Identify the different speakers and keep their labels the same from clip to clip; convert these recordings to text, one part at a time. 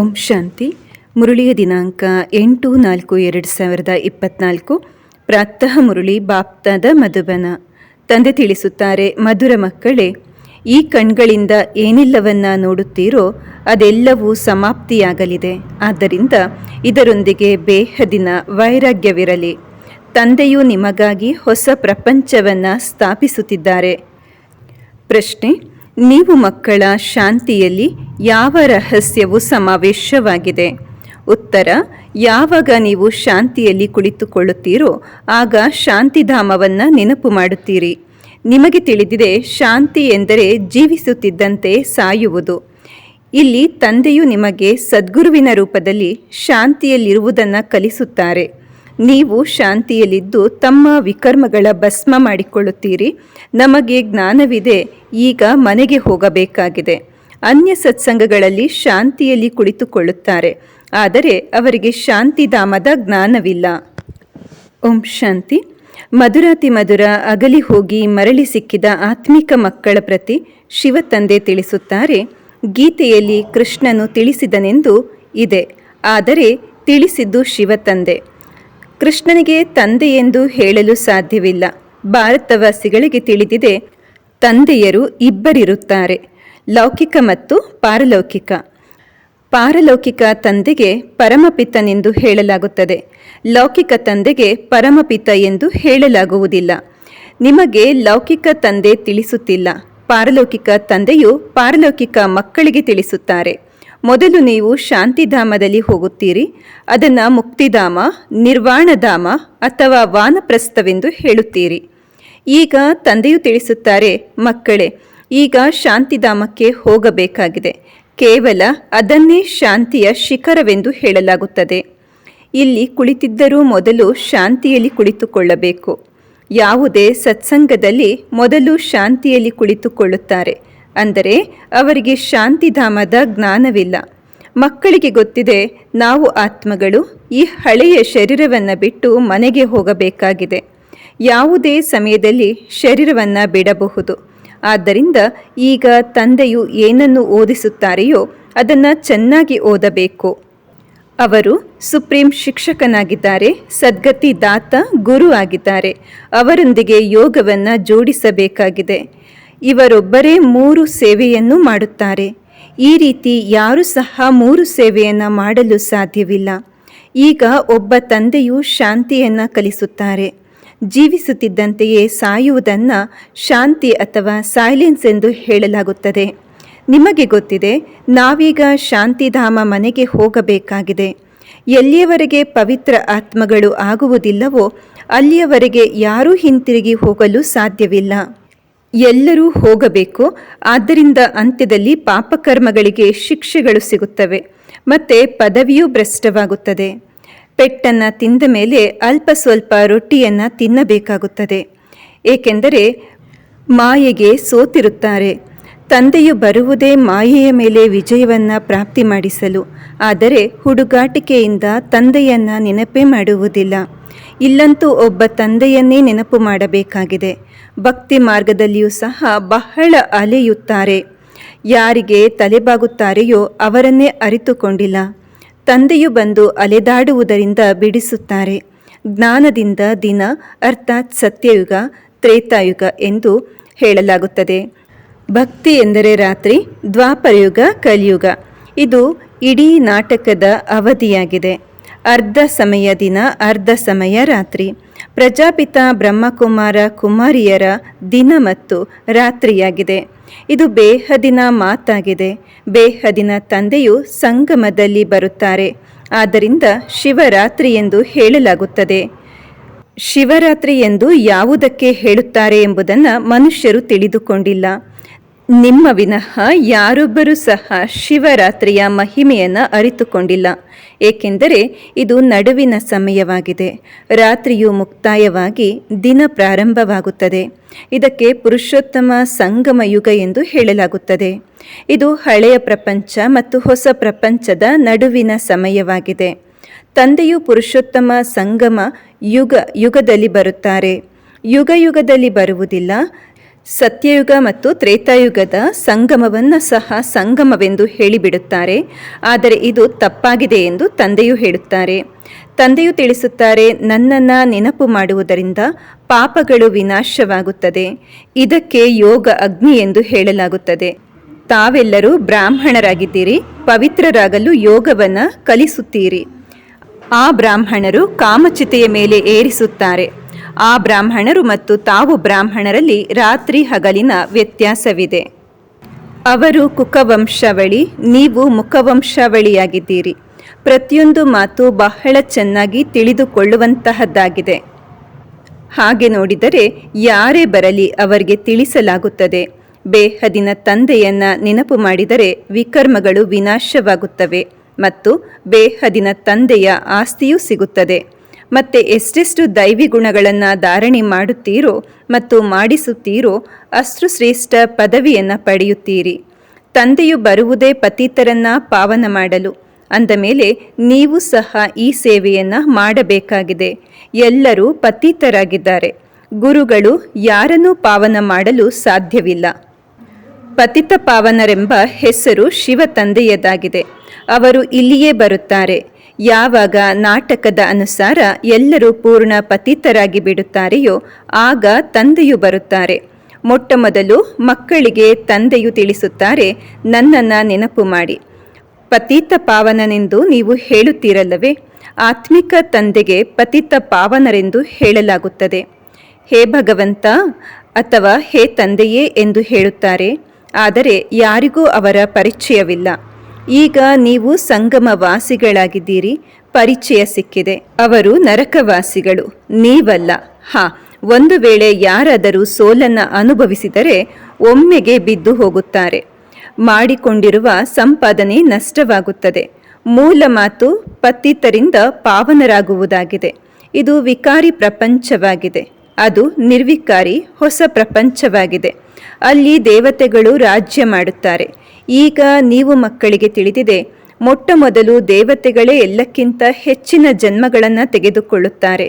Speaker 1: ಓಂ ಶಾಂತಿ. ಮುರುಳಿಯ ದಿನಾಂಕ ಎಂಟು ನಾಲ್ಕು ಎರಡು ಸಾವಿರದ ಇಪ್ಪತ್ನಾಲ್ಕು. ಪ್ರಾತಃ ಮುರುಳಿ ಬಾಪ್ತದ ಮಧುಬನ. ತಂದೆ ತಿಳಿಸುತ್ತಾರೆ, ಮಧುರ ಮಕ್ಕಳೇ, ಈ ಕಣ್ಗಳಿಂದ ಏನೆಲ್ಲವನ್ನ ನೋಡುತ್ತೀರೋ ಅದೆಲ್ಲವೂ ಸಮಾಪ್ತಿಯಾಗಲಿದೆ. ಆದ್ದರಿಂದ ಇದರೊಂದಿಗೆ ಬೇಹದಿನ ವೈರಾಗ್ಯವಿರಲಿ. ತಂದೆಯು ನಿಮಗಾಗಿ ಹೊಸ ಪ್ರಪಂಚವನ್ನು ಸ್ಥಾಪಿಸುತ್ತಿದ್ದಾರೆ. ಪ್ರಶ್ನೆ ನೀವು ಮಕ್ಕಳ ಶಾಂತಿಯಲ್ಲಿ ಯಾವ ರಹಸ್ಯವು ಸಮಾವೇಶವಾಗಿದೆ? ಉತ್ತರ, ಯಾವಾಗ ನೀವು ಶಾಂತಿಯಲ್ಲಿ ಕುಳಿತುಕೊಳ್ಳುತ್ತೀರೋ, ಆಗ ಶಾಂತಿಧಾಮವನ್ನು ನೆನಪು ಮಾಡುತ್ತೀರಿ. ನಿಮಗೆ ತಿಳಿದಿದೆ, ಶಾಂತಿ ಎಂದರೆ ಜೀವಿಸುತ್ತಿದ್ದಂತೆ ಸಾಯುವುದು. ಇಲ್ಲಿ ತಂದೆಯು ನಿಮಗೆ ಸದ್ಗುರುವಿನ ರೂಪದಲ್ಲಿ ಶಾಂತಿಯಲ್ಲಿರುವುದನ್ನು ಕಲಿಸುತ್ತಾರೆ. ನೀವು ಶಾಂತಿಯಲ್ಲಿದ್ದು ತಮ್ಮ ವಿಕರ್ಮಗಳ ಭಸ್ಮ ಮಾಡಿಕೊಳ್ಳುತ್ತೀರಿ. ನಮಗೆ ಜ್ಞಾನವಿದೆ, ಈಗ ಮನೆಗೆ ಹೋಗಬೇಕಾಗಿದೆ. ಅನ್ಯ ಸತ್ಸಂಗಗಳಲ್ಲಿ ಶಾಂತಿಯಲ್ಲಿ ಕುಳಿತುಕೊಳ್ಳುತ್ತಾರೆ, ಆದರೆ ಅವರಿಗೆ ಶಾಂತಿಧಾಮದ ಜ್ಞಾನವಿಲ್ಲ. ಓಂ ಶಾಂತಿ. ಮಧುರಾತಿ ಮಧುರ ಅಗಲಿ ಹೋಗಿ ಮರಳಿ ಸಿಕ್ಕಿದ ಆತ್ಮಿಕ ಮಕ್ಕಳ ಪ್ರತಿ ಶಿವ ತಂದೆ ತಿಳಿಸುತ್ತಾರೆ, ಗೀತೆಯಲ್ಲಿ ಕೃಷ್ಣನು ತಿಳಿಸಿದನೆಂದು ಇದೆ, ಆದರೆ ತಿಳಿಸಿದ್ದು ಶಿವ ತಂದೆ. ಕೃಷ್ಣನಿಗೆ ತಂದೆ ಎಂದು ಹೇಳಲು ಸಾಧ್ಯವಿಲ್ಲ. ಭಾರತವಾಸಿಗಳಿಗೆ ತಿಳಿದಿದೆ, ತಂದೆಯರು ಇಬ್ಬರಿರುತ್ತಾರೆ, ಲೌಕಿಕ ಮತ್ತು ಪಾರಲೌಕಿಕ. ಪಾರಲೌಕಿಕ ತಂದೆಗೆ ಪರಮಪಿತನೆಂದು ಹೇಳಲಾಗುತ್ತದೆ. ಲೌಕಿಕ ತಂದೆಗೆ ಪರಮಪಿತ ಎಂದು ಹೇಳಲಾಗುವುದಿಲ್ಲ. ನಿಮಗೆ ಲೌಕಿಕ ತಂದೆ ತಿಳಿಸುತ್ತಿಲ್ಲ. ಪಾರಲೌಕಿಕ ತಂದೆಯು ಪಾರಲೌಕಿಕ ಮಕ್ಕಳಿಗೆ ತಿಳಿಸುತ್ತಾರೆ. ಮೊದಲು ನೀವು ಶಾಂತಿಧಾಮದಲ್ಲಿ ಹೋಗುತ್ತೀರಿ, ಅದನ್ನು ಮುಕ್ತಿಧಾಮ, ನಿರ್ವಾಣಧಾಮ ಅಥವಾ ವಾನಪ್ರಸ್ಥವೆಂದು ಹೇಳುತ್ತೀರಿ. ಈಗ ತಂದೆಯು ತಿಳಿಸುತ್ತಾರೆ, ಮಕ್ಕಳೇ, ಈಗ ಶಾಂತಿಧಾಮಕ್ಕೆ ಹೋಗಬೇಕಾಗಿದೆ. ಕೇವಲ ಅದನ್ನೇ ಶಾಂತಿಯ ಶಿಖರವೆಂದು ಹೇಳಲಾಗುತ್ತದೆ. ಇಲ್ಲಿ ಕುಳಿತಿದ್ದರೂ ಮೊದಲು ಶಾಂತಿಯಲ್ಲಿ ಕುಳಿತುಕೊಳ್ಳಬೇಕು. ಯಾವುದೇ ಸತ್ಸಂಗದಲ್ಲಿ ಮೊದಲು ಶಾಂತಿಯಲ್ಲಿ ಕುಳಿತುಕೊಳ್ಳುತ್ತಾರೆ. ಅಂದರೆ ಅವರಿಗೆ ಶಾಂತಿಧಾಮದ ಜ್ಞಾನವಿಲ್ಲ. ಮಕ್ಕಳಿಗೆ ಗೊತ್ತಿದೆ, ನಾವು ಆತ್ಮಗಳು, ಈ ಹಳೆಯ ಶರೀರವನ್ನು ಬಿಟ್ಟು ಮನೆಗೆ ಹೋಗಬೇಕಾಗಿದೆ. ಯಾವುದೇ ಸಮಯದಲ್ಲಿ ಶರೀರವನ್ನು ಬಿಡಬಹುದು. ಆದ್ದರಿಂದ ಈಗ ತಂದೆಯು ಏನನ್ನು ಓದಿಸುತ್ತಾರೆಯೋ ಅದನ್ನು ಚೆನ್ನಾಗಿ ಓದಬೇಕು. ಅವರು ಸುಪ್ರೀಂ ಶಿಕ್ಷಕನಾಗಿದ್ದಾರೆ, ಸದ್ಗತಿ ದಾತ ಗುರು ಆಗಿದ್ದಾರೆ. ಅವರೊಂದಿಗೆ ಯೋಗವನ್ನು ಜೋಡಿಸಬೇಕಾಗಿದೆ. ಇವರೊಬ್ಬರೇ ಮೂರು ಸೇವೆಯನ್ನು ಮಾಡುತ್ತಾರೆ. ಈ ರೀತಿ ಯಾರು ಸಹ ಮೂರು ಸೇವೆಯನ್ನು ಮಾಡಲು ಸಾಧ್ಯವಿಲ್ಲ. ಈಗ ಒಬ್ಬ ತಂದೆಯು ಶಾಂತಿಯನ್ನು ಕಲಿಸುತ್ತಾರೆ. ಜೀವಿಸುತ್ತಿದ್ದಂತೆಯೇ ಸಾಯುವುದನ್ನು ಶಾಂತಿ ಅಥವಾ ಸೈಲೆನ್ಸ್ ಎಂದು ಹೇಳಲಾಗುತ್ತದೆ. ನಿಮಗೆ ಗೊತ್ತಿದೆ, ನಾವೀಗ ಶಾಂತಿಧಾಮ ಮನೆಗೆ ಹೋಗಬೇಕಾಗಿದೆ. ಎಲ್ಲಿಯವರೆಗೆ ಪವಿತ್ರ ಆತ್ಮಗಳು ಆಗುವುದಿಲ್ಲವೋ, ಅಲ್ಲಿಯವರೆಗೆ ಯಾರೂ ಹಿಂತಿರುಗಿ ಹೋಗಲು ಸಾಧ್ಯವಿಲ್ಲ. ಎಲ್ಲರೂ ಹೋಗಬೇಕು. ಆದ್ದರಿಂದ ಅಂತ್ಯದಲ್ಲಿ ಪಾಪಕರ್ಮಗಳಿಗೆ ಶಿಕ್ಷೆಗಳು ಸಿಗುತ್ತವೆ. ಮತ್ತು ಪದವಿಯೂ ಭ್ರಷ್ಟವಾಗುತ್ತದೆ. ಪೆಟ್ಟನ್ನು ತಿಂದ ಮೇಲೆ ಅಲ್ಪ ಸ್ವಲ್ಪ ರೊಟ್ಟಿಯನ್ನು ತಿನ್ನಬೇಕಾಗುತ್ತದೆ. ಏಕೆಂದರೆ ಮಾಯೆಗೆ ಸೋತಿರುತ್ತಾರೆ. ತಂದೆಯು ಬರುವುದೇ ಮಾಯೆಯ ಮೇಲೆ ವಿಜಯವನ್ನು ಪ್ರಾಪ್ತಿ ಮಾಡಿಸಲು. ಆದರೆ ಹುಡುಗಾಟಿಕೆಯಿಂದ ತಂದೆಯನ್ನು ನೆನಪೇ ಮಾಡುವುದಿಲ್ಲ. ಇಲ್ಲಂತೂ ಒಬ್ಬ ತಂದೆಯನ್ನೇ ನೆನಪು ಮಾಡಬೇಕಾಗಿದೆ. ಭಕ್ತಿ ಮಾರ್ಗದಲ್ಲಿಯೂ ಸಹ ಬಹಳ ಅಲೆಯುತ್ತಾರೆ. ಯಾರಿಗೆ ತಲೆಬಾಗುತ್ತಾರೆಯೋ ಅವರನ್ನೇ ಅರಿತುಕೊಂಡಿಲ್ಲ. ತಂದೆಯು ಬಂದು ಅಲೆದಾಡುವುದರಿಂದ ಬಿಡಿಸುತ್ತಾರೆ. ಜ್ಞಾನದಿಂದ ದಿನ, ಅರ್ಥಾತ್ ಸತ್ಯಯುಗ, ತ್ರೇತಾಯುಗ ಎಂದು ಹೇಳಲಾಗುತ್ತದೆ. ಭಕ್ತಿ ಎಂದರೆ ರಾತ್ರಿ, ದ್ವಾಪರಯುಗ, ಕಲಿಯುಗ. ಇದು ಇಡೀ ನಾಟಕದ ಅವಧಿಯಾಗಿದೆ. ಅರ್ಧ ಸಮಯ ದಿನ, ಅರ್ಧ ಸಮಯ ರಾತ್ರಿ. ಪ್ರಜಾಪಿತ ಬ್ರಹ್ಮಕುಮಾರ ಕುಮಾರಿಯರ ದಿನ ಮತ್ತು ರಾತ್ರಿಯಾಗಿದೆ. ಇದು ಬೇಹದಿನ ಮಾತಾಗಿದೆ. ಬೇಹದಿನ ತಂದೆಯು ಸಂಗಮದಲ್ಲಿ ಬರುತ್ತಾರೆ. ಆದ್ದರಿಂದ ಶಿವರಾತ್ರಿ ಎಂದು ಹೇಳಲಾಗುತ್ತದೆ. ಶಿವರಾತ್ರಿ ಎಂದು ಯಾವುದಕ್ಕೆ ಹೇಳುತ್ತಾರೆ ಎಂಬುದನ್ನು ಮನುಷ್ಯರು ತಿಳಿದುಕೊಂಡಿಲ್ಲ. ನಿಮ್ಮ ವಿನಃ ಯಾರೊಬ್ಬರೂ ಸಹ ಶಿವರಾತ್ರಿಯ ಮಹಿಮೆಯನ್ನು ಅರಿತುಕೊಂಡಿಲ್ಲ. ಏಕೆಂದರೆ ಇದು ನಡುವಿನ ಸಮಯವಾಗಿದೆ. ರಾತ್ರಿಯು ಮುಕ್ತಾಯವಾಗಿ ದಿನ ಪ್ರಾರಂಭವಾಗುತ್ತದೆ. ಇದಕ್ಕೆ ಪುರುಷೋತ್ತಮ ಸಂಗಮ ಯುಗ ಎಂದು ಹೇಳಲಾಗುತ್ತದೆ. ಇದು ಹಳೆಯ ಪ್ರಪಂಚ ಮತ್ತು ಹೊಸ ಪ್ರಪಂಚದ ನಡುವಿನ ಸಮಯವಾಗಿದೆ. ತಂದೆಯು ಪುರುಷೋತ್ತಮ ಸಂಗಮ ಯುಗ, ಯುಗದಲ್ಲಿ ಬರುತ್ತಾರೆ. ಯುಗ ಯುಗದಲ್ಲಿ ಬರುವುದಿಲ್ಲ. ಸತ್ಯಯುಗ ಮತ್ತು ತ್ರೇತಾಯುಗದ ಸಂಗಮವನ್ನು ಸಹ ಸಂಗಮವೆಂದು ಹೇಳಿಬಿಡುತ್ತಾರೆ. ಆದರೆ ಇದು ತಪ್ಪಾಗಿದೆ ಎಂದು ತಂದೆಯು ಹೇಳುತ್ತಾರೆ. ತಂದೆಯು ತಿಳಿಸುತ್ತಾರೆ, ನನ್ನನ್ನು ನೆನಪು ಮಾಡುವುದರಿಂದ ಪಾಪಗಳು ವಿನಾಶವಾಗುತ್ತದೆ. ಇದಕ್ಕೆ ಯೋಗ ಅಗ್ನಿ ಎಂದು ಹೇಳಲಾಗುತ್ತದೆ. ತಾವೆಲ್ಲರೂ ಬ್ರಾಹ್ಮಣರಾಗಿದ್ದೀರಿ, ಪವಿತ್ರರಾಗಲು ಯೋಗವನ್ನು ಕಲಿಸುತ್ತೀರಿ. ಆ ಬ್ರಾಹ್ಮಣರು ಕಾಮಚಿತೆಯ ಮೇಲೆ ಏರಿಸುತ್ತಾರೆ. ಆ ಬ್ರಾಹ್ಮಣರು ಮತ್ತು ತಾವು ಬ್ರಾಹ್ಮಣರಲ್ಲಿ ರಾತ್ರಿ ಹಗಲಿನ ವ್ಯತ್ಯಾಸವಿದೆ. ಅವರು ಕುಕವಂಶಾವಳಿ, ನೀವು ಮುಖವಂಶಾವಳಿಯಾಗಿದ್ದೀರಿ. ಪ್ರತಿಯೊಂದು ಮಾತು ಬಹಳ ಚೆನ್ನಾಗಿ ತಿಳಿದುಕೊಳ್ಳುವಂತಹದ್ದಾಗಿದೆ. ಹಾಗೆ ನೋಡಿದರೆ ಯಾರೇ ಬರಲಿ ಅವರಿಗೆ ತಿಳಿಸಲಾಗುತ್ತದೆ. ಬೇಹದಿನ ತಂದೆಯನ್ನ ನೆನಪು ಮಾಡಿದರೆ ವಿಕರ್ಮಗಳು ವಿನಾಶವಾಗುತ್ತವೆ ಮತ್ತು ಬೇಹದಿನ ತಂದೆಯ ಆಸ್ತಿಯೂ ಸಿಗುತ್ತದೆ. ಮತ್ತೆ ಎಷ್ಟೆಷ್ಟು ದೈವಿ ಗುಣಗಳನ್ನು ಧಾರಣೆ ಮಾಡುತ್ತೀರೋ ಮತ್ತು ಮಾಡಿಸುತ್ತೀರೋ ಅಷ್ಟು ಶ್ರೇಷ್ಠ ಪದವಿಯನ್ನು ಪಡೆಯುತ್ತೀರಿ. ತಂದೆಯು ಬರುವುದೇ ಪತೀತರನ್ನು ಪಾವನ ಮಾಡಲು. ಅಂದ ಮೇಲೆ ನೀವು ಸಹ ಈ ಸೇವೆಯನ್ನು ಮಾಡಬೇಕಾಗಿದೆ. ಎಲ್ಲರೂ ಪತೀತರಾಗಿದ್ದಾರೆ. ಗುರುಗಳು ಯಾರನ್ನೂ ಪಾವನ ಮಾಡಲು ಸಾಧ್ಯವಿಲ್ಲ. ಪತಿತ ಪಾವನರೆಂಬ ಹೆಸರು ಶಿವ ತಂದೆಯದಾಗಿದೆ ಅವರು ಇಲ್ಲಿಯೇ ಬರುತ್ತಾರೆ. ಯಾವಾಗ ನಾಟಕದ ಅನುಸಾರ ಎಲ್ಲರೂ ಪೂರ್ಣ ಪತಿತರಾಗಿ ಬಿಡುತ್ತಾರೆಯೋ ಆಗ ತಂದೆಯು ಬರುತ್ತಾರೆ. ಮೊಟ್ಟಮೊದಲು ಮಕ್ಕಳಿಗೆ ತಂದೆಯು ತಿಳಿಸುತ್ತಾರೆ, ನನ್ನನ್ನು ನೆನಪು ಮಾಡಿ. ಪತಿತ ಪಾವನನೆಂದು ನೀವು ಹೇಳುತ್ತೀರಲ್ಲವೇ? ಆತ್ಮಿಕ ತಂದೆಗೆ ಪತಿತ ಪಾವನರೆಂದು ಹೇಳಲಾಗುತ್ತದೆ. ಹೇ ಭಗವಂತ, ಅಥವಾ ಹೇ ತಂದೆಯೇ ಎಂದು ಹೇಳುತ್ತಾರೆ. ಆದರೆ ಯಾರಿಗೂ ಅವರ ಪರಿಚಯವಿಲ್ಲ. ಈಗ ನೀವು ಸಂಗಮ ವಾಸಿಗಳಾಗಿದ್ದೀರಿ ಪರಿಚಯ ಸಿಕ್ಕಿದೆ. ಅವರು ನರಕವಾಸಿಗಳು. ನೀವಲ್ಲ. ಹಾ, ಒಂದು ವೇಳೆ ಯಾರಾದರೂ ಸೋಲನ್ನು ಅನುಭವಿಸಿದರೆ ಒಮ್ಮೆಗೆ ಬಿದ್ದು ಹೋಗುತ್ತಾರೆ. ಮಾಡಿಕೊಂಡಿರುವ ಸಂಪಾದನೆ ನಷ್ಟವಾಗುತ್ತದೆ. ಮೂಲ ಮಾತು ಪತ್ತಿತರಿಂದ ಪಾವನರಾಗುವುದಾಗಿದೆ. ಇದು ವಿಕಾರಿ ಪ್ರಪಂಚವಾಗಿದೆ. ಅದು ನಿರ್ವಿಕಾರಿ ಹೊಸ ಪ್ರಪಂಚವಾಗಿದೆ. ಅಲ್ಲಿ ದೇವತೆಗಳು ರಾಜ್ಯ ಮಾಡುತ್ತಾರೆ. ಈಗ ನೀವು ಮಕ್ಕಳಿಗೆ ತಿಳಿದಿದೆ, ಮೊಟ್ಟ ಮೊದಲು ದೇವತೆಗಳೇ ಎಲ್ಲಕ್ಕಿಂತ ಹೆಚ್ಚಿನ ಜನ್ಮಗಳನ್ನು ತೆಗೆದುಕೊಳ್ಳುತ್ತಾರೆ.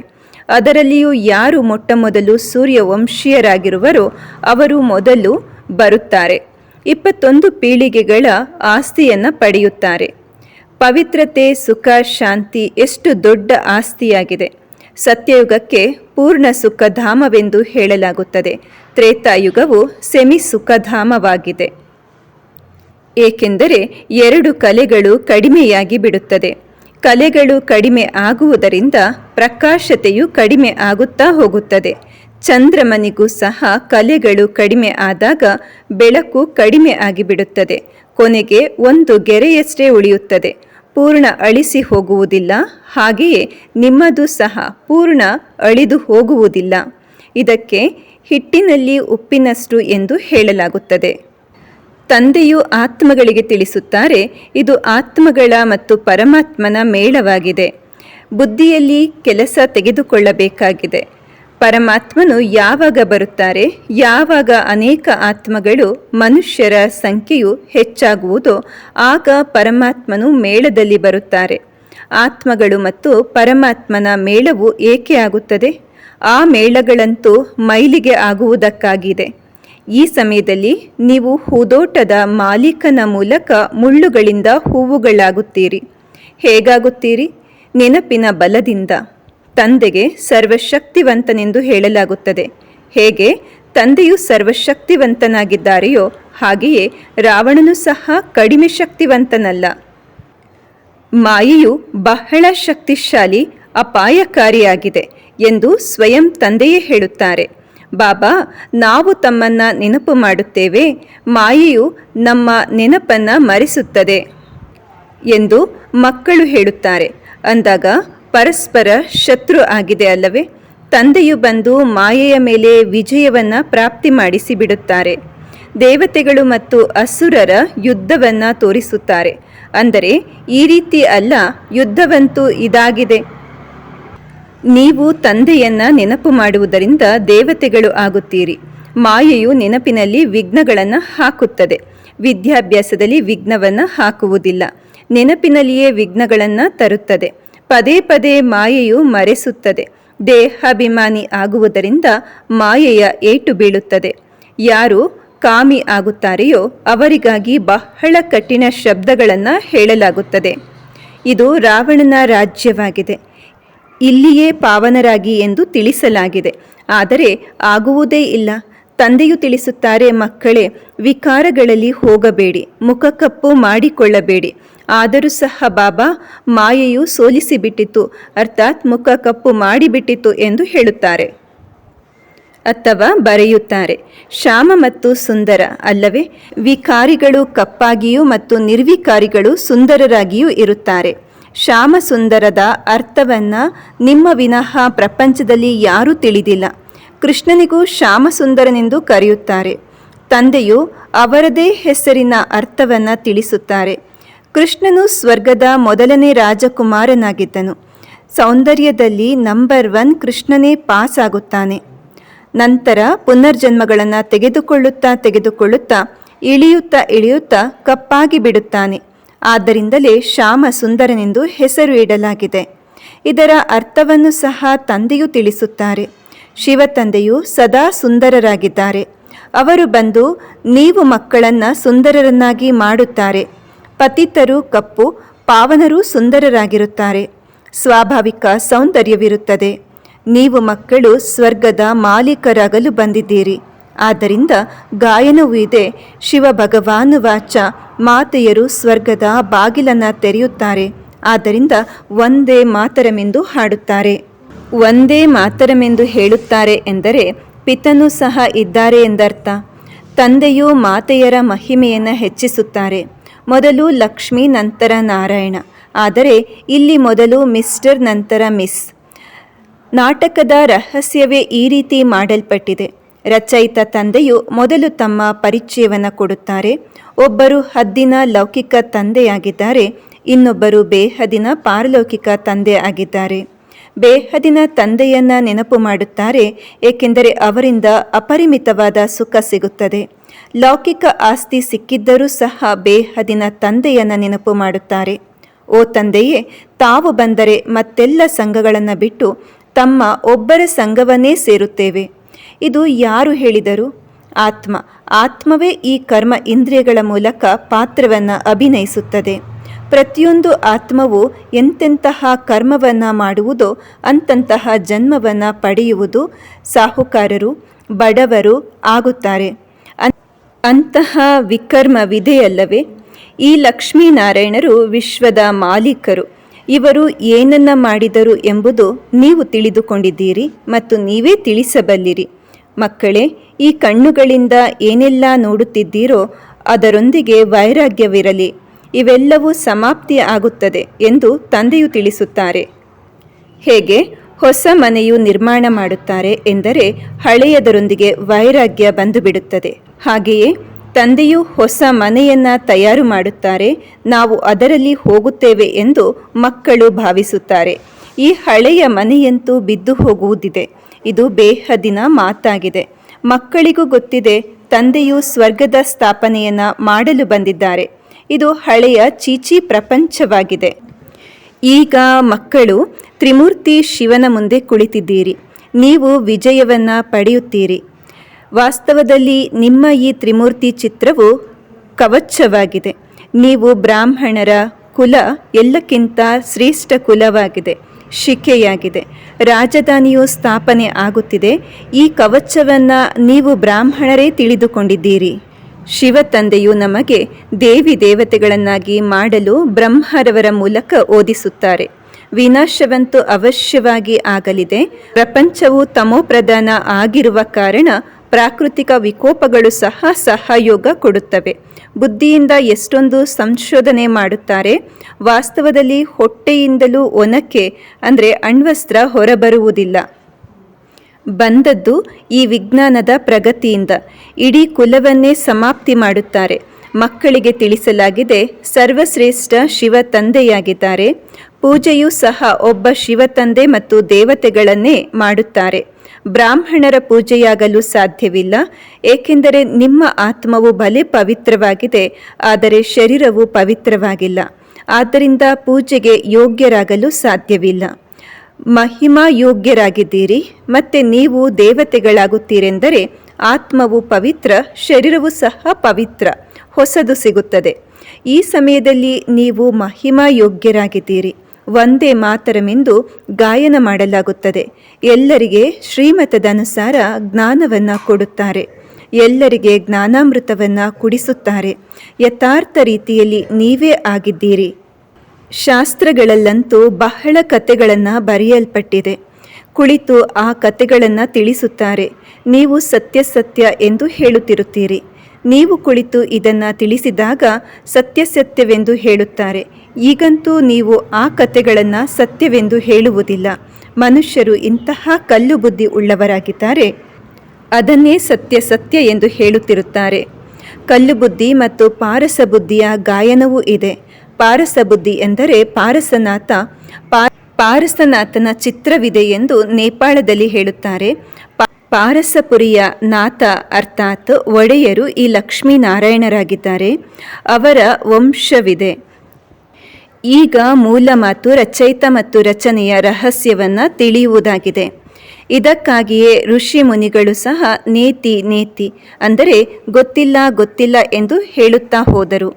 Speaker 1: ಅದರಲ್ಲಿಯೂ ಯಾರು ಮೊಟ್ಟ ಮೊದಲು ಸೂರ್ಯ ವಂಶೀಯರಾಗಿರುವರೋ ಅವರು ಮೊದಲು ಬರುತ್ತಾರೆ. ಇಪ್ಪತ್ತೊಂದು ಪೀಳಿಗೆಗಳ ಆಸ್ತಿಯನ್ನು ಪಡೆಯುತ್ತಾರೆ. ಪವಿತ್ರತೆ, ಸುಖ, ಶಾಂತಿ ಎಷ್ಟು ದೊಡ್ಡ ಆಸ್ತಿಯಾಗಿದೆ. ಸತ್ಯಯುಗಕ್ಕೆ ಪೂರ್ಣ ಸುಖಧಾಮವೆಂದು ಹೇಳಲಾಗುತ್ತದೆ. ತ್ರೇತಾಯುಗವು ಸೆಮಿ ಸುಖಧಾಮವಾಗಿದೆ. ಏಕೆಂದರೆ ಎರಡು ಕಲೆಗಳು ಕಡಿಮೆಯಾಗಿ ಬಿಡುತ್ತದೆ. ಕಲೆಗಳು ಕಡಿಮೆ ಆಗುವುದರಿಂದ ಪ್ರಕಾಶತೆಯು ಕಡಿಮೆ ಆಗುತ್ತಾ ಹೋಗುತ್ತದೆ. ಚಂದ್ರಮನಿಗೂ ಸಹ ಕಲೆಗಳು ಕಡಿಮೆ ಆದಾಗ ಬೆಳಕು ಕಡಿಮೆ ಆಗಿಬಿಡುತ್ತದೆ ಕೊನೆಗೆ ಒಂದು ಗೆರೆಯಷ್ಟೇ ಉಳಿಯುತ್ತದೆ. ಪೂರ್ಣ ಅಳಿಸಿ ಹೋಗುವುದಿಲ್ಲ, ಹಾಗೆಯೇ ನಿಮ್ಮದು ಸಹ ಪೂರ್ಣ ಅಳಿದು ಹೋಗುವುದಿಲ್ಲ. ಇದಕ್ಕೆ ಹಿಟ್ಟಿನಲ್ಲಿ ಉಪ್ಪಿನಷ್ಟು ಎಂದು ಹೇಳಲಾಗುತ್ತದೆ. ತಂದೆಯು ಆತ್ಮಗಳಿಗೆ ತಿಳಿಸುತ್ತಾರೆ, ಇದು ಆತ್ಮಗಳ ಮತ್ತು ಪರಮಾತ್ಮನ ಮೇಳವಾಗಿದೆ. ಬುದ್ಧಿಯಲ್ಲಿ ಕೆಲಸ ತೆಗೆದುಕೊಳ್ಳಬೇಕಾಗಿದೆ. ಪರಮಾತ್ಮನು ಯಾವಾಗ ಬರುತ್ತಾರೆ, ಯಾವಾಗ ಅನೇಕ ಆತ್ಮಗಳು ಮನುಷ್ಯರ ಸಂಖ್ಯೆಯು ಹೆಚ್ಚಾಗುವುದೋ, ಆಗ ಪರಮಾತ್ಮನು ಮೇಳದಲ್ಲಿ ಬರುತ್ತಾರೆ. ಆತ್ಮಗಳು ಮತ್ತು ಪರಮಾತ್ಮನ ಮೇಳವು ಏಕೆ ಆಗುತ್ತದೆ? ಆ ಮೇಳಗಳಂತೂ ಮೈಲಿಗೆ ಆಗುವುದಕ್ಕಾಗಿದೆ. ಈ ಸಮಯದಲ್ಲಿ ನೀವು ಹೂದೋಟದ ಮಾಲೀಕನ ಮೂಲಕ ಮುಳ್ಳುಗಳಿಂದ ಹೂವುಗಳಾಗುತ್ತೀರಿ. ಹೇಗಾಗುತ್ತೀರಿ? ನೆನಪಿನ ಬಲದಿಂದ. ತಂದೆಗೆ ಸರ್ವಶಕ್ತಿವಂತನೆಂದು ಹೇಳಲಾಗುತ್ತದೆ. ಹೇಗೆ? ತಂದೆಯು ಸರ್ವಶಕ್ತಿವಂತನಾಗಿದ್ದಾರೆಯೋ, ಹಾಗೆಯೇ ರಾವಣನು ಸಹ ಕಡಿಮೆ ಶಕ್ತಿವಂತನಲ್ಲ. ಮಾಯೆಯು ಬಹಳ ಶಕ್ತಿಶಾಲಿ, ಅಪಾಯಕಾರಿಯಾಗಿದೆ ಎಂದು ಸ್ವಯಂ ತಂದೆಯೇ ಹೇಳುತ್ತಾರೆ. ಬಾಬಾ, ನಾವು ತಮ್ಮನ್ನ ನೆನಪು ಮಾಡುತ್ತೇವೆ. ಮಾಯೆಯು ನಮ್ಮ ನೆನಪನ್ನು ಮರೆಸುತ್ತದೆ ಎಂದು ಮಕ್ಕಳು ಹೇಳುತ್ತಾರೆ. ಅಂದಾಗ ಪರಸ್ಪರ ಶತ್ರು ಆಗಿದೆ ಅಲ್ಲವೇ? ತಂದೆಯು ಬಂದು ಮಾಯೆಯ ಮೇಲೆ ವಿಜಯವನ್ನು ಪ್ರಾಪ್ತಿ ಮಾಡಿಸಿ ಬಿಡುತ್ತಾರೆ. ದೇವತೆಗಳು ಮತ್ತು ಅಸುರರ ಯುದ್ಧವನ್ನು ತೋರಿಸುತ್ತಾರೆ. ಅಂದರೆ ಈ ರೀತಿ ಅಲ್ಲ, ಯುದ್ಧವಂತೂ ಇದಾಗಿದೆ. ನೀವು ತಂದೆಯನ್ನ ನೆನಪು ಮಾಡುವುದರಿಂದ ದೇವತೆಗಳು ಆಗುತ್ತೀರಿ. ಮಾಯೆಯು ನೆನಪಿನಲ್ಲಿ ವಿಘ್ನಗಳನ್ನು ಹಾಕುತ್ತದೆ. ವಿದ್ಯಾಭ್ಯಾಸದಲ್ಲಿ ವಿಘ್ನವನ್ನು ಹಾಕುವುದಿಲ್ಲ. ನೆನಪಿನಲ್ಲಿಯೇ ವಿಘ್ನಗಳನ್ನು ತರುತ್ತದೆ. ಪದೇ ಪದೇ ಮಾಯೆಯು ಮರೆಸುತ್ತದೆ. ದೇಹಾಭಿಮಾನಿ ಆಗುವುದರಿಂದ ಮಾಯೆಯ ಏಟು ಬೀಳುತ್ತದೆ. ಯಾರು ಕಾಮಿ ಆಗುತ್ತಾರೆಯೋ ಅವರಿಗಾಗಿ ಬಹಳ ಕಠಿಣ ಶಬ್ದಗಳನ್ನು ಹೇಳಲಾಗುತ್ತದೆ. ಇದು ರಾವಣನ ರಾಜ್ಯವಾಗಿದೆ. ಇಲ್ಲಿಯೇ ಪಾವನರಾಗಿ ಎಂದು ತಿಳಿಸಲಾಗಿದೆ. ಆದರೆ ಆಗುವುದೇ ಇಲ್ಲ. ತಂದೆಯು ತಿಳಿಸುತ್ತಾರೆ, ಮಕ್ಕಳೇ, ವಿಕಾರಗಳಲ್ಲಿ ಹೋಗಬೇಡಿ ಮುಖಕಪ್ಪು ಮಾಡಿಕೊಳ್ಳಬೇಡಿ. ಆದರೂ ಸಹ ಬಾಬಾ, ಮಾಯೆಯು ಸೋಲಿಸಿಬಿಟ್ಟಿತು, ಅರ್ಥಾತ್ ಮುಖ ಕಪ್ಪು ಮಾಡಿಬಿಟ್ಟಿತು ಎಂದು ಹೇಳುತ್ತಾರೆ. ಅಥವಾ ಬರೆಯುತ್ತಾರೆ, ಶ್ಯಾಮ ಮತ್ತು ಸುಂದರ, ಅಲ್ಲವೇ, ವಿಕಾರಿಗಳು ಕಪ್ಪಾಗಿಯೂ ಮತ್ತು ನಿರ್ವಿಕಾರಿಗಳು ಸುಂದರರಾಗಿಯೂ ಇರುತ್ತಾರೆ. ಶ್ಯಾಮ ಅರ್ಥವನ್ನು ಅರ್ಥವನ್ನ ನಿಮ್ಮ ವಿನಃ ಪ್ರಪಂಚದಲ್ಲಿ ಯಾರೂ ತಿಳಿದಿಲ್ಲ. ಕೃಷ್ಣನಿಗೂ ಶ್ಯಾಮಸುಂದರನೆಂದು ಕರೆಯುತ್ತಾರೆ. ತಂದೆಯು ಅವರದೇ ಹೆಸರಿನ ಅರ್ಥವನ್ನು ತಿಳಿಸುತ್ತಾರೆ. ಕೃಷ್ಣನು ಸ್ವರ್ಗದ ಮೊದಲನೇ ರಾಜಕುಮಾರನಾಗಿದ್ದನು. ಸೌಂದರ್ಯದಲ್ಲಿ ನಂಬರ್ ಒನ್ ಕೃಷ್ಣನೇ ಪಾಸ್ ಆಗುತ್ತಾನೆ ನಂತರ ಪುನರ್ಜನ್ಮಗಳನ್ನು ತೆಗೆದುಕೊಳ್ಳುತ್ತಾ ತೆಗೆದುಕೊಳ್ಳುತ್ತಾ ಇಳಿಯುತ್ತಾ ಇಳಿಯುತ್ತಾ ಕಪ್ಪಾಗಿ ಬಿಡುತ್ತಾನೆ. ಆದ್ದರಿಂದಲೇ ಶ್ಯಾಮ ಸುಂದರನೆಂದು ಹೆಸರು ಇಡಲಾಗಿದೆ. ಇದರ ಅರ್ಥವನ್ನು ಸಹ ತಂದೆಯು ತಿಳಿಸುತ್ತಾರೆ. ಶಿವ ತಂದೆಯು ಸದಾ ಸುಂದರರಾಗಿದ್ದಾರೆ. ಅವರು ಬಂದು ನೀವು ಮಕ್ಕಳನ್ನು ಸುಂದರರನ್ನಾಗಿ ಮಾಡುತ್ತಾರೆ. ಪತಿತರು ಕಪ್ಪು, ಪಾವನರು ಸುಂದರರಾಗಿರುತ್ತಾರೆ. ಸ್ವಾಭಾವಿಕ ಸೌಂದರ್ಯವಿರುತ್ತದೆ. ನೀವು ಮಕ್ಕಳು ಸ್ವರ್ಗದ ಮಾಲೀಕರಾಗಲು ಬಂದಿದ್ದೀರಿ. ಆದ್ದರಿಂದ ಗಾಯನವೂ ಇದೆ. ಶಿವ ಭಗವಾನು ವಾಚ ಮಾತೆಯರು ಸ್ವರ್ಗದ ಬಾಗಿಲನ್ನು ತೆರೆಯುತ್ತಾರೆ. ಆದ್ದರಿಂದ ಒಂದೇ ಮಾತರಮೆಂದು ಹಾಡುತ್ತಾರೆ. ಒಂದೇ ಮಾತರಮೆಂದು ಹೇಳುತ್ತಾರೆ ಎಂದರೆ ಪಿತನು ಸಹ ಇದ್ದಾರೆ ಎಂದರ್ಥ. ತಂದೆಯು ಮಾತೆಯರ ಮಹಿಮೆಯನ್ನು ಹೆಚ್ಚಿಸುತ್ತಾರೆ. ಮೊದಲು ಲಕ್ಷ್ಮಿ, ನಂತರ ನಾರಾಯಣ. ಆದರೆ ಇಲ್ಲಿ ಮೊದಲು ಮಿಸ್ಟರ್, ನಂತರ ಮಿಸ್. ನಾಟಕದ ರಹಸ್ಯವೇ ಈ ರೀತಿ ಮಾಡಲ್ಪಟ್ಟಿದೆ. ರಚಯಿತ ತಂದೆಯು ಮೊದಲು ತಮ್ಮ ಪರಿಚಯವನ್ನು ಕೊಡುತ್ತಾರೆ. ಒಬ್ಬರು ಹದ್ದಿನ ಲೌಕಿಕ ತಂದೆಯಾಗಿದ್ದಾರೆ, ಇನ್ನೊಬ್ಬರು ಬೇಹದಿನ ಪಾರಲೌಕಿಕ ತಂದೆ ಆಗಿದ್ದಾರೆ. ಬೇಹದಿನ ತಂದೆಯನ್ನ ನೆನಪು ಮಾಡುತ್ತಾರೆ, ಏಕೆಂದರೆ ಅವರಿಂದ ಅಪರಿಮಿತವಾದ ಸುಖ ಸಿಗುತ್ತದೆ. ಲೌಕಿಕ ಆಸ್ತಿ ಸಿಕ್ಕಿದ್ದರೂ ಸಹ ಬೇಹದಿನ ತಂದೆಯನ್ನು ನೆನಪು ಮಾಡುತ್ತಾರೆ. ಓ ತಂದೆಯೇ, ತಾವು ಬಂದರೆ ಮತ್ತೆಲ್ಲ ಸಂಘಗಳನ್ನು ಬಿಟ್ಟು ತಮ್ಮ ಒಬ್ಬರ ಸಂಘವನ್ನೇ ಸೇರುತ್ತೇವೆ. ಇದು ಯಾರು ಹೇಳಿದರು? ಆತ್ಮ. ಆತ್ಮವೇ ಈ ಕರ್ಮ ಇಂದ್ರಿಯಗಳ ಮೂಲಕ ಪಾತ್ರವನ್ನು ಅಭಿನಯಿಸುತ್ತದೆ. ಪ್ರತಿಯೊಂದು ಆತ್ಮವು ಎಂತೆಂತಹ ಕರ್ಮವನ್ನು ಮಾಡುವುದೋ ಅಂತಂತಹ ಜನ್ಮವನ್ನು ಪಡೆಯುವುದು ಸಾಹುಕಾರರು, ಬಡವರು ಆಗುತ್ತಾರೆ. ಅಂತಹ ಅಂತಹ ವಿಕರ್ಮವಿದೆಯಲ್ಲವೇ ಈ ಲಕ್ಷ್ಮೀನಾರಾಯಣರು ವಿಶ್ವದ ಮಾಲೀಕರು. ಇವರು ಏನನ್ನ ಮಾಡಿದರು ಎಂಬುದು ನೀವು ತಿಳಿದುಕೊಂಡಿದ್ದೀರಿ ಮತ್ತು ನೀವೇ ತಿಳಿಸಬಲ್ಲಿರಿ. ಮಕ್ಕಳೇ, ಈ ಕಣ್ಣುಗಳಿಂದ ಏನೆಲ್ಲ ನೋಡುತ್ತಿದ್ದೀರೋ ಅದರೊಂದಿಗೆ ವೈರಾಗ್ಯವಿರಲಿ. ಇವೆಲ್ಲವೂ ಸಮಾಪ್ತಿ ಆಗುತ್ತದೆ ಎಂದು ತಂದೆಯು ತಿಳಿಸುತ್ತಾರೆ. ಹೇಗೆ? ಹೊಸ ಮನೆಯು ನಿರ್ಮಾಣ ಮಾಡುತ್ತಾರೆ ಎಂದರೆ ಹಳೆಯದರೊಂದಿಗೆ ವೈರಾಗ್ಯ ಬಂದು ಬಿಡುತ್ತದೆ ಹಾಗೆಯೇ ತಂದೆಯು ಹೊಸ ಮನೆಯನ್ನ ತಯಾರು ಮಾಡುತ್ತಾರೆ, ನಾವು ಅದರಲ್ಲಿ ಹೋಗುತ್ತೇವೆ ಎಂದು ಮಕ್ಕಳು ಭಾವಿಸುತ್ತಾರೆ. ಈ ಹಳೆಯ ಮನೆಯಂತೂ ಬಿದ್ದು ಹೋಗುವುದಿದೆ. ಇದು ಬೇಹದಿನ ಮಾತಾಗಿದೆ. ಮಕ್ಕಳಿಗೂ ಗೊತ್ತಿದೆ, ತಂದೆಯು ಸ್ವರ್ಗದ ಸ್ಥಾಪನೆಯನ್ನು ಮಾಡಲು ಬಂದಿದ್ದಾರೆ. ಇದು ಹಳೆಯ ಚೀಚಿ ಪ್ರಪಂಚವಾಗಿದೆ. ಈಗ ಮಕ್ಕಳು ತ್ರಿಮೂರ್ತಿ ಶಿವನ ಮುಂದೆ ಕುಳಿತಿದ್ದೀರಿ. ನೀವು ವಿಜಯವನ್ನು ಪಡೆಯುತ್ತೀರಿ. ವಾಸ್ತವದಲ್ಲಿ ನಿಮ್ಮ ಈ ತ್ರಿಮೂರ್ತಿ ಚಿತ್ರವು ಕವಚವಾಗಿದೆ. ನೀವು ಬ್ರಾಹ್ಮಣರ ಕುಲ ಎಲ್ಲಕ್ಕಿಂತ ಶ್ರೇಷ್ಠ ಕುಲವಾಗಿದೆ. ಶಿಕೆಯಾಗಿದೆ ರಾಜಧಾನಿಯು ಸ್ಥಾಪನೆ ಆಗುತ್ತಿದೆ. ಈ ಕವಚವನ್ನು ನೀವು ಬ್ರಾಹ್ಮಣರೇ ತಿಳಿದುಕೊಂಡಿದ್ದೀರಿ. ಶಿವ ತಂದೆಯು ನಮಗೆ ದೇವಿ ದೇವತೆಗಳನ್ನಾಗಿ ಮಾಡಲು ಬ್ರಹ್ಮರವರ ಮೂಲಕ ಓದಿಸುತ್ತಾರೆ. ವಿನಾಶವಂತೂ ಅವಶ್ಯವಾಗಿ ಆಗಲಿದೆ. ಪ್ರಪಂಚವು ತಮೋಪ್ರಧಾನ ಆಗಿರುವ ಕಾರಣ ಪ್ರಾಕೃತಿಕ ವಿಕೋಪಗಳು ಸಹ ಸಹಯೋಗ ಕೊಡುತ್ತವೆ. ಬುದ್ಧಿಯಿಂದ ಎಷ್ಟೊಂದು ಸಂಶೋಧನೆ ಮಾಡುತ್ತಾರೆ. ವಾಸ್ತವದಲ್ಲಿ ಹೊಟ್ಟೆಯಿಂದಲೂ ಒನಕೆ, ಅಂದರೆ ಅಣ್ವಸ್ತ್ರ ಹೊರಬರುವುದಿಲ್ಲ. ಬಂದದ್ದು ಈ ವಿಜ್ಞಾನದ ಪ್ರಗತಿಯಿಂದ. ಇಡೀ ಕುಲವನ್ನೇ ಸಮಾಪ್ತಿ ಮಾಡುತ್ತಾರೆ. ಮಕ್ಕಳಿಗೆ ತಿಳಿಸಲಾಗಿದೆ, ಸರ್ವಶ್ರೇಷ್ಠ ಶಿವ ತಂದೆಯಾಗಿದ್ದಾರೆ. ಪೂಜೆಯೂ ಸಹ ಒಬ್ಬ ಶಿವತಂದೆ ಮತ್ತು ದೇವತೆಗಳನ್ನೇ ಮಾಡುತ್ತಾರೆ. ಬ್ರಾಹ್ಮಣರ ಪೂಜೆಯಾಗಲು ಸಾಧ್ಯವಿಲ್ಲ, ಏಕೆಂದರೆ ನಿಮ್ಮ ಆತ್ಮವು ಬಲೆ ಪವಿತ್ರವಾಗಿದೆ, ಆದರೆ ಶರೀರವು ಪವಿತ್ರವಾಗಿಲ್ಲ. ಆದ್ದರಿಂದ ಪೂಜೆಗೆ ಯೋಗ್ಯರಾಗಲು ಸಾಧ್ಯವಿಲ್ಲ. ಮಹಿಮಾ ಯೋಗ್ಯರಾಗಿದ್ದೀರಿ ಮತ್ತೆ ನೀವು ದೇವತೆಗಳಾಗುತ್ತೀರೆಂದರೆ ಆತ್ಮವು ಪವಿತ್ರ, ಶರೀರವು ಸಹ ಪವಿತ್ರ, ಹೊಸದು ಸಿಗುತ್ತದೆ. ಈ ಸಮಯದಲ್ಲಿ ನೀವು ಮಹಿಮಾ ಯೋಗ್ಯರಾಗಿದ್ದೀರಿ ಒಂದೇ ಮಾತರಮೆಂದು ಗಾಯನ ಮಾಡಲಾಗುತ್ತದೆ. ಎಲ್ಲರಿಗೆ ಶ್ರೀಮತದನುಸಾರ ಜ್ಞಾನವನ್ನು ಕೊಡುತ್ತಾರೆ. ಎಲ್ಲರಿಗೆ ಜ್ಞಾನಾಮೃತವನ್ನು ಕುಡಿಸುತ್ತಾರೆ. ಯಥಾರ್ಥ ರೀತಿಯಲ್ಲಿ ನೀವೇ ಆಗಿದ್ದೀರಿ. ಶಾಸ್ತ್ರಗಳಲ್ಲಂತೂ ಬಹಳ ಕಥೆಗಳನ್ನು ಬರೆಯಲ್ಪಟ್ಟಿದೆ. ಕುಳಿತು ಆ ಕಥೆಗಳನ್ನು ತಿಳಿಸುತ್ತಾರೆ. ನೀವು ಸತ್ಯ ಸತ್ಯ ಎಂದು ಹೇಳುತ್ತಿರುತ್ತೀರಿ. ನೀವು ಕುಳಿತು ಇದನ್ನು ತಿಳಿಸಿದಾಗ ಸತ್ಯಸತ್ಯವೆಂದು ಹೇಳುತ್ತಾರೆ. ಈಗಂತೂ ನೀವು ಆ ಕಥೆಗಳನ್ನು ಸತ್ಯವೆಂದು ಹೇಳುವುದಿಲ್ಲ. ಮನುಷ್ಯರು ಇಂತಹ ಕಲ್ಲು ಬುದ್ಧಿ ಉಳ್ಳವರಾಗಿದ್ದಾರೆ. ಅದನ್ನೇ ಸತ್ಯ ಸತ್ಯ ಎಂದು ಹೇಳುತ್ತಿರುತ್ತಾರೆ. ಕಲ್ಲು ಬುದ್ಧಿ ಮತ್ತು ಪಾರಸ ಬುದ್ಧಿಯ ಗಾಯನವೂ ಇದೆ. ಪಾರಸ ಬುದ್ಧಿ ಎಂದರೆ ಪಾರಸನಾಥ ಪಾರಸನಾಥನ ಚಿತ್ರವಿದೆ ಎಂದು ನೇಪಾಳದಲ್ಲಿ ಹೇಳುತ್ತಾರೆ. ಪಾರಸಪುರಿಯ ನಾಥ ಅರ್ಥಾತ್ ಒಡೆಯರು ಈ ಲಕ್ಷ್ಮೀನಾರಾಯಣರಾಗಿದ್ದಾರೆ. ಅವರ ವಂಶವಿದೆ. ಈಗ ಮೂಲ ಮಾತು ರಚಯಿತ ಮತ್ತು ರಚನೆಯ ರಹಸ್ಯವನ್ನು ತಿಳಿಯುವುದಾಗಿದೆ. ಇದಕ್ಕಾಗಿಯೇ ಋಷಿ ಮುನಿಗಳು ಸಹ ನೇತಿ ನೇತಿ ಅಂದರೆ ಗೊತ್ತಿಲ್ಲ ಗೊತ್ತಿಲ್ಲ ಎಂದು ಹೇಳುತ್ತಾ ಹೋದರು.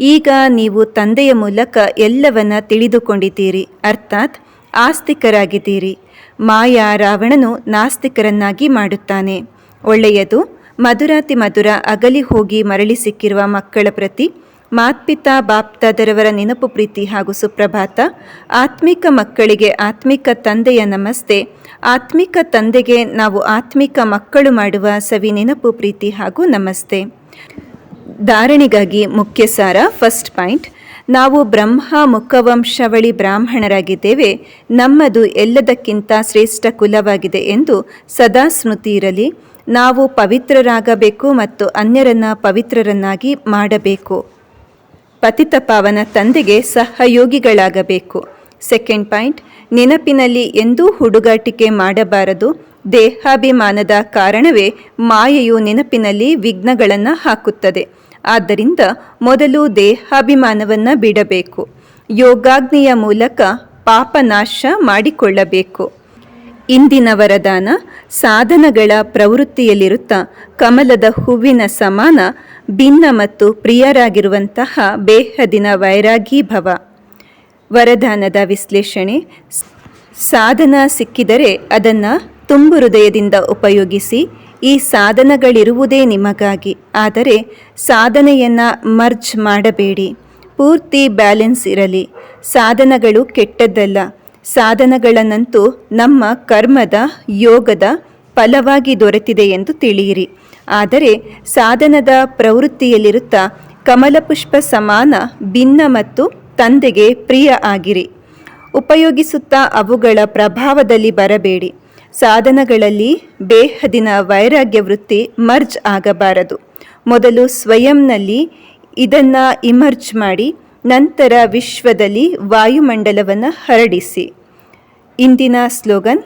Speaker 1: ಈಗ ನೀವು ತಂದೆಯ ಮೂಲಕ ಎಲ್ಲವನ್ನ ತಿಳಿದುಕೊಂಡಿದ್ದೀರಿ. ಅರ್ಥಾತ್ ಆಸ್ತಿಕರಾಗಿದ್ದೀರಿ. ಮಾಯಾ ರಾವಣನು ನಾಸ್ತಿಕರನ್ನಾಗಿ ಮಾಡುತ್ತಾನೆ. ಒಳ್ಳೆಯದು, ಮಧುರಾತಿ ಮಧುರ ಅಗಲಿ ಹೋಗಿ ಮರಳಿ ಸಿಕ್ಕಿರುವ ಮಕ್ಕಳ ಪ್ರತಿ, ಮಾತ್ಪಿತಾ ಬಾಪ್ತಾದರವರ ನೆನಪು ಪ್ರೀತಿ ಹಾಗೂ ಸುಪ್ರಭಾತ, ಆತ್ಮಿಕ ಮಕ್ಕಳಿಗೆ ಆತ್ಮಿಕ ತಂದೆಯ ನಮಸ್ತೆ, ಆತ್ಮಿಕ ತಂದೆಗೆ ನಾವು ಆತ್ಮಿಕ ಮಕ್ಕಳು ಮಾಡುವ ಸವಿ ನೆನಪು ಪ್ರೀತಿ ಹಾಗೂ ನಮಸ್ತೆ. ಧಾರಣೆಗಾಗಿ ಮುಖ್ಯ ಸಾರ ಫಸ್ಟ್ ಪಾಯಿಂಟ್. ನಾವು ಬ್ರಹ್ಮ ಮುಖವಂಶವಳಿ ಬ್ರಾಹ್ಮಣರಾಗಿದ್ದೇವೆ, ನಮ್ಮದು ಎಲ್ಲದಕ್ಕಿಂತ ಶ್ರೇಷ್ಠ ಕುಲವಾಗಿದೆ ಎಂದು ಸದಾ ಸ್ಮೃತಿ ಇರಲಿ. ನಾವು ಪವಿತ್ರರಾಗಬೇಕು ಮತ್ತು ಅನ್ಯರನ್ನ ಪವಿತ್ರರನ್ನಾಗಿ ಮಾಡಬೇಕು. ಪತಿತ ಪಾವನ ತಂದೆಗೆ ಸಹಯೋಗಿಗಳಾಗಬೇಕು. ಸೆಕೆಂಡ್ ಪಾಯಿಂಟ್ ನೆನಪಿನಲ್ಲಿ ಎಂದೂ ಹುಡುಗಾಟಿಕೆ ಮಾಡಬಾರದು. ದೇಹಾಭಿಮಾನದ ಕಾರಣವೇ ಮಾಯೆಯು ನೆನಪಿನಲ್ಲಿ ವಿಘ್ನಗಳನ್ನು ಹಾಕುತ್ತದೆ. ಆದ್ದರಿಂದ ಮೊದಲು ದೇಹಾಭಿಮಾನವನ್ನು ಬಿಡಬೇಕು. ಯೋಗಾಗ್ನಿಯ ಮೂಲಕ ಪಾಪನಾಶ ಮಾಡಿಕೊಳ್ಳಬೇಕು. ಇಂದಿನ ವರದಾನ ಸಾಧನಗಳ ಪ್ರವೃತ್ತಿಯಲ್ಲಿರುತ್ತಾ ಕಮಲದ ಹೂವಿನ ಸಮಾನ, ಭಿನ್ನ ಮತ್ತು ಪ್ರಿಯರಾಗಿರುವಂತಹ ಬೇಹದಿನ ವೈರಾಗಿ ಭವ. ವರದಾನದ ವಿಶ್ಲೇಷಣೆ, ಸಾಧನ ಸಿಕ್ಕಿದರೆ ಅದನ್ನು ತುಂಬು ಹೃದಯದಿಂದ ಉಪಯೋಗಿಸಿ ಈ ಸಾಧನಗಳಿರುವುದೇ ನಿಮಗಾಗಿ. ಆದರೆ ಸಾಧನೆಯನ್ನು ಮರ್ಜ್ ಮಾಡಬೇಡಿ. ಪೂರ್ತಿ ಬ್ಯಾಲೆನ್ಸ್ ಇರಲಿ. ಸಾಧನಗಳು ಕೆಟ್ಟದ್ದಲ್ಲ. ಸಾಧನಗಳನ್ನಂತೂ ನಮ್ಮ ಕರ್ಮದ, ಯೋಗದ ಫಲವಾಗಿ ದೊರೆತಿದೆ ಎಂದು ತಿಳಿಯಿರಿ. ಆದರೆ ಸಾಧನದ ಪ್ರವೃತ್ತಿಯಲ್ಲಿರುತ್ತಾ ಕಮಲಪುಷ್ಪ ಸಮಾನ, ಭಿನ್ನ ಮತ್ತು ತಂದೆಗೆ ಪ್ರಿಯ ಆಗಿರಿ. ಉಪಯೋಗಿಸುತ್ತಾ ಅವುಗಳ ಪ್ರಭಾವದಲ್ಲಿ ಬರಬೇಡಿ. ಸಾಧನಗಳಲ್ಲಿ ಬೇಹದಿನ ವೈರಾಗ್ಯ ವೃತ್ತಿ ಮರ್ಜ್ ಆಗಬಾರದು. ಮೊದಲು ಸ್ವಯಂನಲ್ಲಿ ಇದನ್ನು ಇಮರ್ಜ್ ಮಾಡಿ, ನಂತರ ವಿಶ್ವದಲ್ಲಿ ವಾಯುಮಂಡಲವನ್ನು ಹರಡಿಸಿ. ಇಂದಿನ ಸ್ಲೋಗನ್,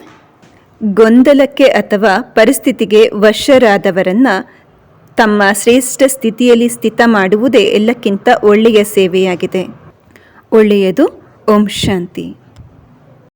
Speaker 1: ಗೊಂದಲಕ್ಕೆ ಅಥವಾ ಪರಿಸ್ಥಿತಿಗೆ ವಶರಾದವರನ್ನು ತಮ್ಮ ಶ್ರೇಷ್ಠ ಸ್ಥಿತಿಯಲ್ಲಿ ಸ್ಥಿತ ಮಾಡುವುದೇ ಎಲ್ಲಕ್ಕಿಂತ ಒಳ್ಳೆಯ ಸೇವೆಯಾಗಿದೆ. ಒಳ್ಳೆಯದು, ಓಂ ಶಾಂತಿ.